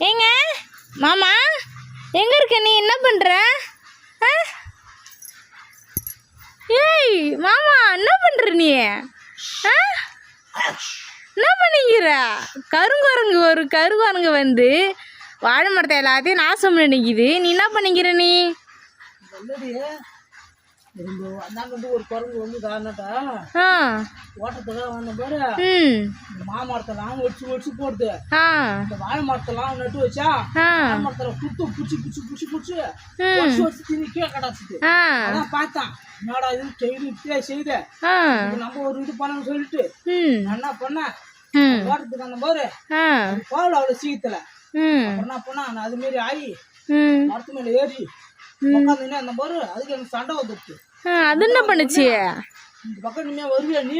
ஏங்க மாமா எங்க இருக்க நீ? என்ன பண்ற? ஆ? ஏய் மாமா என்ன பண்ற நீ? ஆ? என்ன பண்ணிக்கிற? கருங்குரங்கு ஒரு கருங்குரங்கு வந்து வாழை மரத்தை எல்லாத்தையும் நாசம் நினைக்குது நீ என்ன பண்ணிக்கிற நீ? ஒரு குரங்கு வந்து ஓட்டத்துக்காக வந்த பாரு ம் இந்த மாமரத்தெல்லாம் ஒடிச்சு ஒடிச்சு போடுது. இந்த வாழை மரத்தெல்லாம் நட்டு வச்சா வாழை மரத்துல குத்து புடிச்சு புடிச்சு புடிச்சு புடிச்சு ம். ஒடிச்சு ஒடிச்சு திணி கீழே கிடச்சிது. அதான் பார்த்தேன். என்னடா இது? டெய்லி இப்படியே செய்த நம்ம ஒரு இது பண்ணணும்னு சொல்லிட்டு என்ன பண்ணேன்? ம். ஓட்டத்துக்கு அந்த பாரு ஆ. பால் அவ்வளோ சீக்கிரத்தில் என்ன பண்ணேன்? நான் அது மாரி ஆகி மரத்து மேலே ஏறி உட்காந்துன்னு அந்த பாரு அதுக்கு எனக்கு சண்டை வந்துடுச்சு. ஆ அது என்ன பண்ணுச்சு? இந்த பக்கம் நீ வருவியா நீ?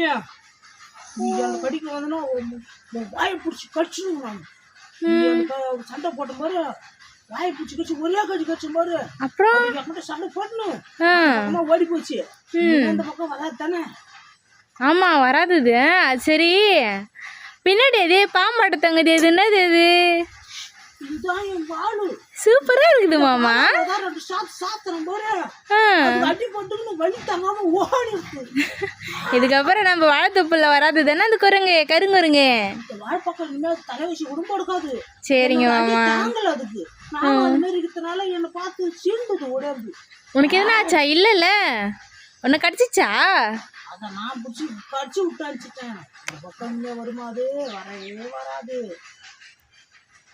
நீ அந்த கடிக்கு வந்தனா வாயை பிடிச்சி கடிச்சிடும் நான் சண்டை போட்ட மாதிரி வாயை பிடிச்சி கடிச்சு ஒரே கடிச்சு கடிச்ச மாதிரி அப்புறம்? மட்டும் சண்டை போட்டணும் ஆ. அம்மா ஓடி போச்சு. அந்த பக்கம் வராது தானே. ஆமாம் வராதுது அது சரி. பின்னாடி எது பாம்பாட்டத்தங்குது எது என்னது அது சூப்பராக இருக்குது மாமா. ரெண்டு அடி வலி தாங்காம ஓடி இதுக்கப்புறம் நம்ம வாழைத்தொப்புல வராது தானே அது குரங்கு கருங்குரங்கு? இந்த வாழைப்பக்கம் இனிமேல் தலை வச்சு உடம்பு எடுக்காது சரிங்க மாமா. தாங்கல அதுக்கு. நான் அது மாதிரி இருக்கிறதுனால என்னை பார்த்து சீர்ந்தது உடம்பு. உனக்கு எதுனா ஆச்சா? இல்லைல்ல. உன்னை கடிச்சிச்சா? அதை நான் பிடிச்சி கடிச்சு விட்டு அடிச்சிட்டேன் இந்த பக்கம் இங்கே வருமா அது? வரவே வராது.